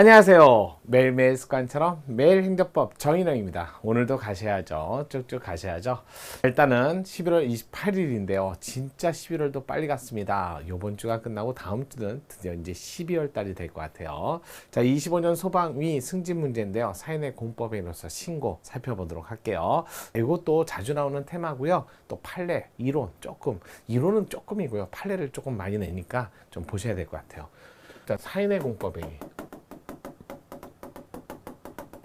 안녕하세요. 매일매일 습관처럼 매일 행정법 정인영입니다. 오늘도 가셔야죠. 쭉쭉 가셔야죠. 일단은 11월 28일인데요. 진짜 11월도 빨리 갔습니다. 요번 주가 끝나고 다음 주는 드디어 이제 12월 달이 될 것 같아요. 자, 25년 소방위 승진 문제인데요. 사인의 공법에 있어서 신고 살펴보도록 할게요. 이것도 자주 나오는 테마고요. 또 판례, 이론 조금, 이론은 조금이고요. 판례를 조금 많이 내니까 좀 보셔야 될 것 같아요. 자, 사인의 공법에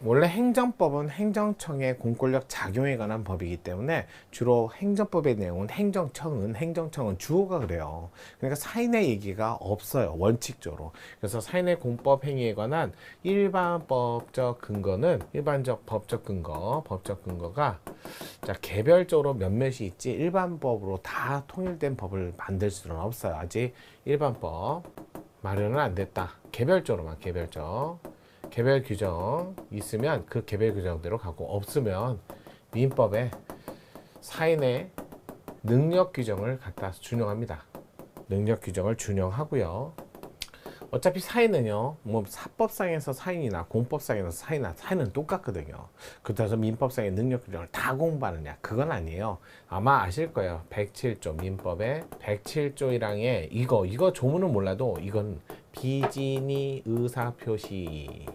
원래 행정법은 행정청의 공권력 작용에 관한 법이기 때문에 주로 행정법의 내용은 행정청은 행정청은 주어가 그래요. 그러니까 사인의 얘기가 없어요. 원칙적으로. 그래서 사인의 공법 행위에 관한 일반 법적 근거는 일반적 법적 근거, 법적 근거가 자, 개별적으로 몇몇이 있지 일반법으로 다 통일된 법을 만들 수는 없어요. 아직 일반법 마련은 안 됐다. 개별적으로만 개별적. 개별 규정 있으면 그 개별 규정대로 가고 없으면 민법에 사인의 능력 규정을 갖다 준용합니다. 능력 규정을 준용하고요. 어차피 사인은요, 뭐 사법상에서 사인이나 공법상에서 사인이나 사인은 똑같거든요. 그렇다고 민법상의 능력 규정을 다 공부하느냐? 그건 아니에요. 아마 아실 거예요. 107조 민법의 107조 1항에 이거 이거 조문은 몰라도 이건 비진이 의사 표시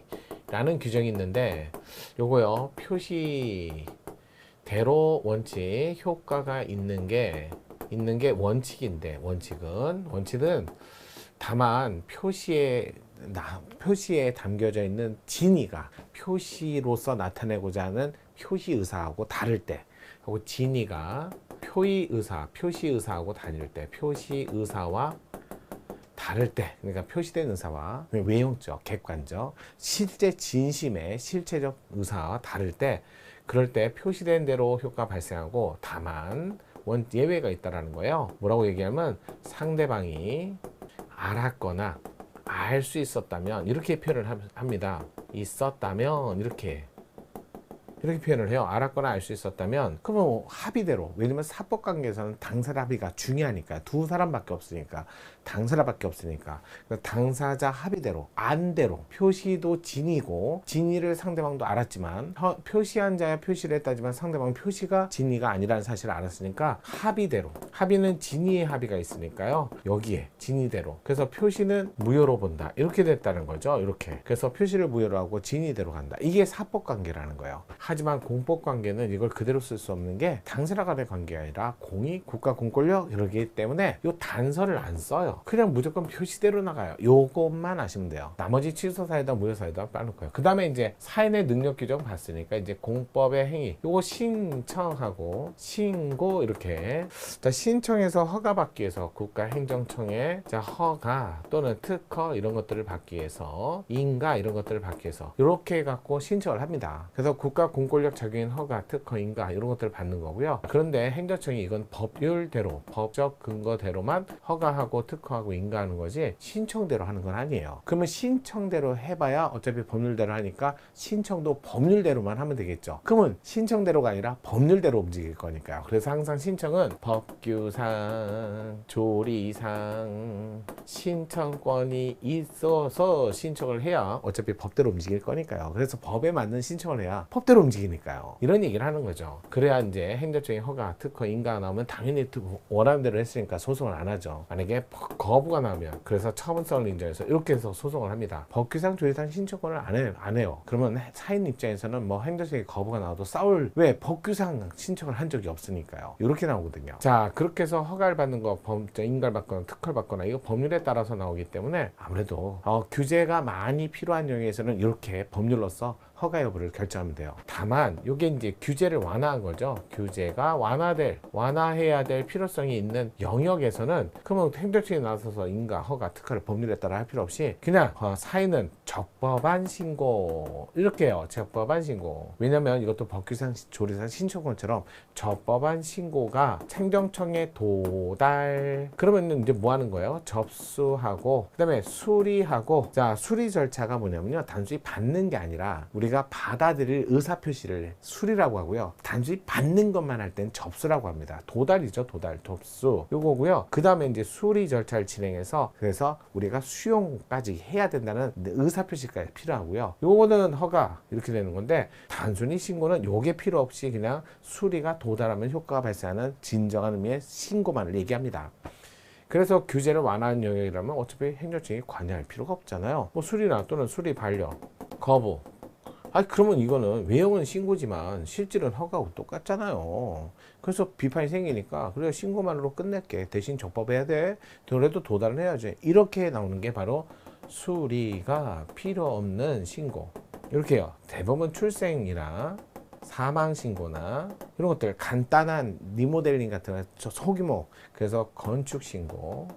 라는 규정이 있는데 요거요. 표시 대로 원칙 효과가 있는 게 있는 게 원칙인데 원칙은 원칙은 다만 표시에 나, 표시에 담겨져 있는 진위가 표시로서 나타내고자 하는 표시 의사하고 다를 때 하고 진위가 표의 의사, 표시 의사하고 다를 때 표시 의사와 다를 때 그러니까 표시된 의사와 외형적, 객관적, 실제 진심의 실체적 의사와 다를 때 그럴 때 표시된 대로 효과 발생하고 다만 원 예외가 있다라는 거예요. 뭐라고 얘기하면 상대방이 알았거나 알 수 있었다면 이렇게 표현을 합니다. 있었다면 이렇게 이렇게 표현을 해요. 알았거나 알 수 있었다면 그러면 뭐 합의대로. 왜냐면 사법 관계에서는 당사자 합의가 중요하니까 두 사람밖에 없으니까 당사자밖에 없으니까. 당사자 합의대로 안대로 표시도 진이고 진이를 상대방도 알았지만 표시한 자야 표시를 했다지만 상대방 표시가 진이가 아니라는 사실을 알았으니까 합의대로. 합의는 진이의 합의가 있으니까요. 여기에 진이대로. 그래서 표시는 무효로 본다. 이렇게 됐다는 거죠. 이렇게. 그래서 표시를 무효로 하고 진이대로 간다. 이게 사법 관계라는 거예요 하지만 공법 관계는 이걸 그대로 쓸 수 없는 게 당사자 간의 관계가 아니라 공익 국가 공권력 이러기 때문에 이 단서를 안 써요 그냥 무조건 표시대로 나가요. 요것만 아시면 돼요. 나머지 취소사에다 무효사에다 빠놓고요. 그 다음에 이제 사인의 능력 규정 봤으니까 이제 공법의 행위 요거 신청하고 신고 이렇게 자 신청해서 허가 받기 위해서 국가행정청에 자 허가 또는 특허 이런 것들을 받기 위해서 인가 이런 것들을 받기 위해서 이렇게 갖고 신청을 합니다. 그래서 국가 공권력 적용 허가 특허 인가 이런 것들을 받는 거고요. 그런데 행정청이 이건 법률대로 법적 근거대로만 허가하고 특허 체크하고 인가하는 거지 신청대로 하는 건 아니에요. 그러면 신청대로 해봐야 어차피 법률대로 하니까 신청도 법률대로만 하면 되겠죠. 그러면 신청대로가 아니라 법률대로 움직일 거니까요. 그래서 항상 신청은 법규상, 조리상, 신청권이 있어서 신청을 해야 어차피 법대로 움직일 거니까요. 그래서 법에 맞는 신청을 해야 법대로 움직이니까요. 이런 얘기를 하는 거죠. 그래야 이제 행정적인 허가, 특허, 인가 나오면 당연히 원하는 대로 했으니까 소송을 안 하죠. 만약에 거부가 나면 그래서 처분성을 인정해서 이렇게 해서 소송을 합니다. 법규상 조례상 신청권을 안, 해, 안 해요. 그러면 사인 입장에서는 뭐 행정적인 거부가 나와도 싸울 왜 법규상 신청을 한 적이 없으니까요. 이렇게 나오거든요. 자 그렇게 해서 허가를 받는 거 범죄 인가를 받거나 특허를 받거나 이거 법률에 따라서 나오기 때문에 아무래도 어, 규제가 많이 필요한 영역에서는 이렇게 법률로서 허가 여부를 결정하면 돼요. 다만 이게 이제 규제를 완화한 거죠. 규제가 완화될 완화해야 될 필요성이 있는 영역에서는 그러면 행정청이 나서서 인가 허가 특허를 법률에 따라 할 필요 없이 그냥 어, 사인은 적법한 신고 이렇게 해요. 적법한 신고. 왜냐면 이것도 법규상 조례상 신청권처럼 적법한 신고가 행정청에 도달 그러면 이제 뭐 하는 거예요? 접수하고 그다음에 수리하고 자 수리 절차가 뭐냐면요 단순히 받는 게 아니라 우리 우리가 받아들일 의사 표시를 수리라고 하고요. 단순히 받는 것만 할 땐 접수라고 합니다. 도달이죠, 도달, 접수. 요거고요. 그 다음에 이제 수리 절차를 진행해서 그래서 우리가 수용까지 해야 된다는 의사 표시가 필요하고요. 요거는 허가 이렇게 되는 건데 단순히 신고는 요게 필요 없이 그냥 수리가 도달하면 효과가 발생하는 진정한 의미의 신고만을 얘기합니다. 그래서 규제를 완화한 영역이라면 어차피 행정청이 관여할 필요가 없잖아요. 뭐 수리나 또는 수리 반려, 거부. 아 그러면 이거는 외형은 신고지만 실질은 허가하고 똑같잖아요. 그래서 비판이 생기니까 그래 신고만으로 끝낼게 대신 적법해야 돼. 그래도 도달을 해야지. 이렇게 나오는 게 바로 수리가 필요 없는 신고. 이렇게요. 대법원 출생이나 사망 신고나 이런 것들 간단한 리모델링 같은 거 소규모 그래서 건축 신고,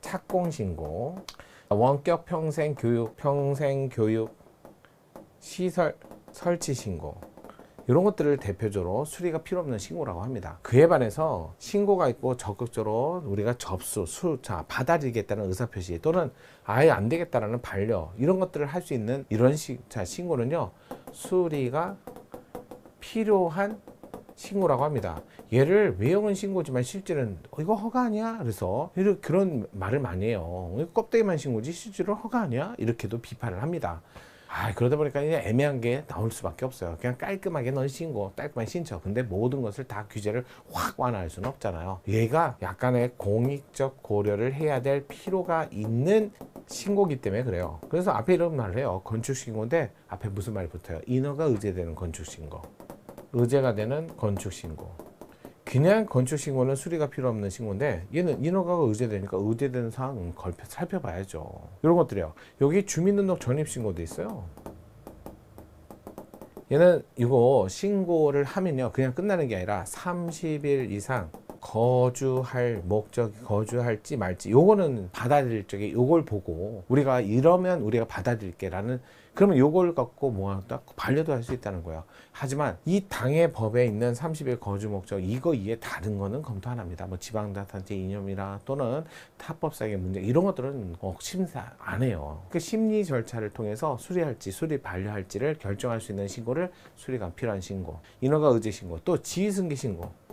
착공 신고, 원격 평생 교육, 평생 교육 시설 설치 신고 이런 것들을 대표적으로 수리가 필요 없는 신고라고 합니다. 그에 반해서 신고가 있고 적극적으로 우리가 접수, 수, 자, 받아들이겠다는 의사표시 또는 아예 안 되겠다라는 반려 이런 것들을 할 수 있는 이런 시, 자, 신고는요, 수리가 필요한 신고라고 합니다. 얘를 외형은 신고지만 실제는 어, 이거 허가 아니야? 그래서 그런 말을 많이 해요. 이거 껍데기만 신고지 실제로 허가 아니야? 이렇게도 비판을 합니다. 아 그러다 보니까 이제 애매한 게 나올 수밖에 없어요. 그냥 깔끔하게 넌 신고, 깔끔한 신청. 근데 모든 것을 다 규제를 확 완화할 수는 없잖아요. 얘가 약간의 공익적 고려를 해야 될 필요가 있는 신고기 때문에 그래요. 그래서 앞에 이런 말을 해요. 건축 신고인데 앞에 무슨 말이 붙어요? 인허가 의제되는 건축 신고. 의제가 되는 건축 신고. 그냥 건축 신고는 수리가 필요 없는 신고인데 얘는 인허가가 의제되니까 의제되는 사항은 걸표 살펴봐야죠. 이런 것들이요. 여기 주민등록 전입 신고도 있어요. 얘는 이거 신고를 하면요. 그냥 끝나는 게 아니라 30일 이상 거주할 목적 거주할지 말지 요거는 받아들일 적에 요걸 보고 우리가 이러면 우리가 받아들일게 라는 그러면 요걸 갖고 뭐딱 반려도 할 수 있다는 거예요. 하지만 이 당의 법에 있는 30일 거주 목적 이거 이에 다른 거는 검토 안 합니다. 뭐 지방자치단체 이념이나 또는 타법상의 문제 이런 것들은 어, 심사 안 해요. 그 심리 절차를 통해서 수리할지 수리 반려할지를 결정할 수 있는 신고를 수리가 필요한 신고, 인허가 의제 신고, 또 지휘승계 신고.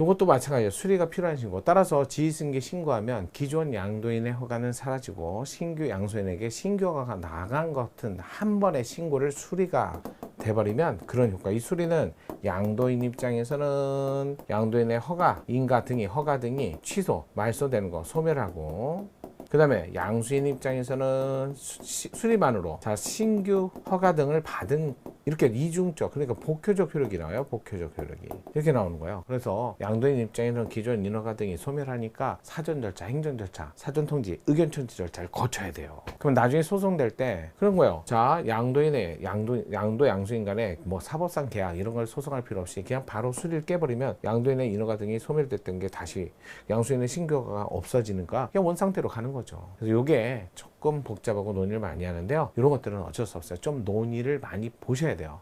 이것도 마찬가지예요. 수리가 필요한 신고. 따라서 지휘승계 신고하면 기존 양도인의 허가는 사라지고 신규 양소인에게 신규 허가가 나간 것 같은 한 번의 신고를 수리가 돼버리면 그런 효과. 이 수리는 양도인 입장에서는 양도인의 허가, 인가 등이 허가 등이 취소, 말소되는 거 소멸하고 그 다음에 양수인 입장에서는 수, 수리만으로 자 신규 허가 등을 받은 이렇게 이중적 그러니까 복효적 효력이 나와요 복효적 효력이 이렇게 나오는 거예요 그래서 양도인 입장에서는 기존 인허가 등이 소멸하니까 사전 절차 행정 절차 사전 통지 의견 청지 절차를 거쳐야 돼요 그럼 나중에 소송될 때 그런 거예요 자 양도인의 양도 양도 양수인 간에 뭐 사법상 계약 이런 걸 소송할 필요 없이 그냥 바로 수리를 깨버리면 양도인의 인허가 등이 소멸됐던 게 다시 양수인의 신규 허가가 없어지는가 그냥 원 상태로 가는 거죠. 그래서 이게 조금 복잡하고 논의를 많이 하는데요. 이런 것들은 어쩔 수 없어요. 좀 논의를 많이 보셔야 돼요.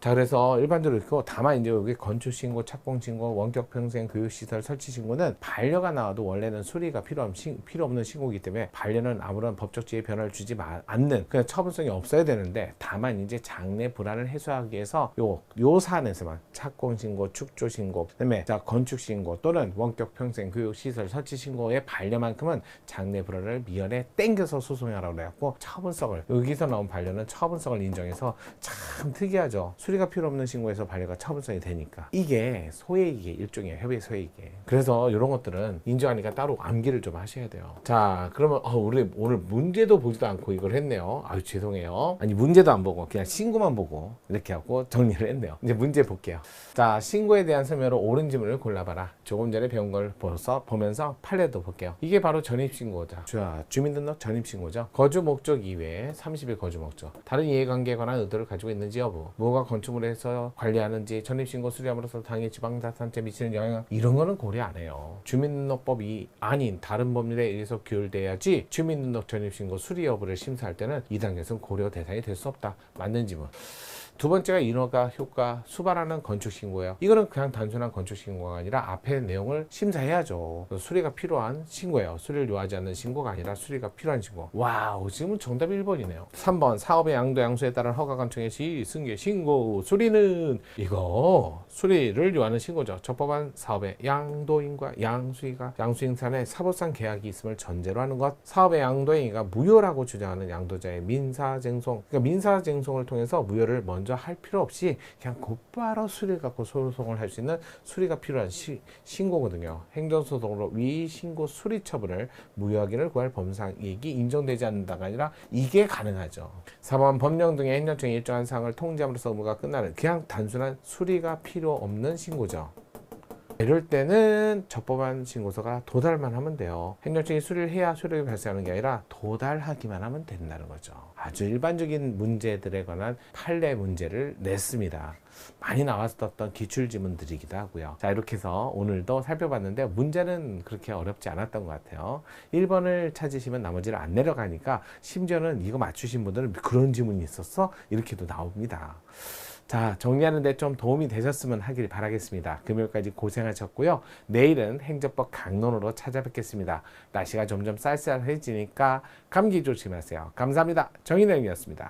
자, 그래서 일반적으로 있고 다만 이제 여기 건축 신고, 착공 신고, 원격 평생 교육 시설 설치 신고는 반려가 나와도 원래는 수리가 필요, 필요 없는 신고이기 때문에 반려는 아무런 법적 지위 변화를 주지 않는 그냥 처분성이 없어야 되는데 다만 이제 장래 불안을 해소하기 위해서 요, 요 사안에서만 착공 신고, 축조 신고, 그다음에 자, 건축 신고 또는 원격 평생 교육 시설 설치 신고의 반려만큼은 장래 불안을 미연에 땡겨서 소송하라고 그래갖고 처분성을 여기서 나온 반려는 처분성을 인정해서 참 특이하죠. 수리가 필요 없는 신고에서 반려가 처분성이 되니까. 이게 소액이게 일종의 협의 소액이게 그래서 이런 것들은 인정하니까 따로 암기를 좀 하셔야 돼요. 자 그러면 어, 우리 오늘 문제도 보지도 않고 이걸 했네요. 아유 죄송해요. 아니 문제도 안 보고 그냥 신고만 보고 이렇게 하고 정리를 했네요. 이제 문제 볼게요. 자 신고에 대한 설명으로 옳은 지문을 골라봐라. 조금 전에 배운 걸 보면서, 보면서 판례도 볼게요. 이게 바로 전입신고자 자 주민등록 전입신고죠. 거주 목적 이외에 30일 거주 목적. 다른 이해관계에 관한 의도를 가지고 있는지 여부 뭐가 건축을 해서 관리하는지 전입신고 수리함으로써 당의 지방자산세 미치는 영향 이런 거는 고려 안 해요. 주민등록법이 아닌 다른 법률에 의해서 규율돼야지 주민등록 전입신고 수리 여부를 심사할 때는 이 단계에서는 고려 대상이 될 수 없다. 맞는지 뭐. 두 번째가 인허가 효과 수반하는 건축 신고예요. 이거는 그냥 단순한 건축 신고가 아니라 앞에 내용을 심사해야죠. 수리가 필요한 신고예요. 수리를 요하지 않는 신고가 아니라 수리가 필요한 신고. 와우, 지금은 정답이 1번이네요. 3번 사업의 양도 양수에 따른 허가 관청의 시 승계 신고 수리는 이거 수리를 요하는 신고죠. 적법한 사업의 양도인과 양수인과 양수인산의 사법상 계약이 있음을 전제로 하는 것. 사업의 양도인이가 무효라고 주장하는 양도자의 민사쟁송. 그러니까 민사쟁송을 통해서 무효를 먼저 할 필요 없이 그냥 곧바로 수리를 갖고 소송을 할 수 있는 수리가 필요한 시- 신고거든요. 행정소송으로 위신고 수리 처분을 무효하기를 구할 범상 이익이 인정되지 않는다가 아니라 이게 가능하죠. 4번 법령 등의 행정청의 일정한 사항을 통지함으로써 의무가 끝나는 그냥 단순한 수리가 필요 없는 신고죠. 이럴 때는 적법한 신고서가 도달만 하면 돼요. 행정청이 수리를 해야 효력이 발생하는 게 아니라 도달하기만 하면 된다는 거죠. 아주 일반적인 문제들에 관한 판례 문제를 냈습니다. 많이 나왔었던 기출지문들이기도 하고요. 자, 이렇게 해서 오늘도 살펴봤는데 문제는 그렇게 어렵지 않았던 것 같아요. 1번을 찾으시면 나머지를 안 내려가니까 심지어는 이거 맞추신 분들은 그런 지문이 있었어? 이렇게도 나옵니다. 자, 정리하는데 좀 도움이 되셨으면 하길 바라겠습니다. 금요일까지 고생하셨고요. 내일은 행정법 강론으로 찾아뵙겠습니다. 날씨가 점점 쌀쌀해지니까 감기 조심하세요. 감사합니다. 정인영이었습니다.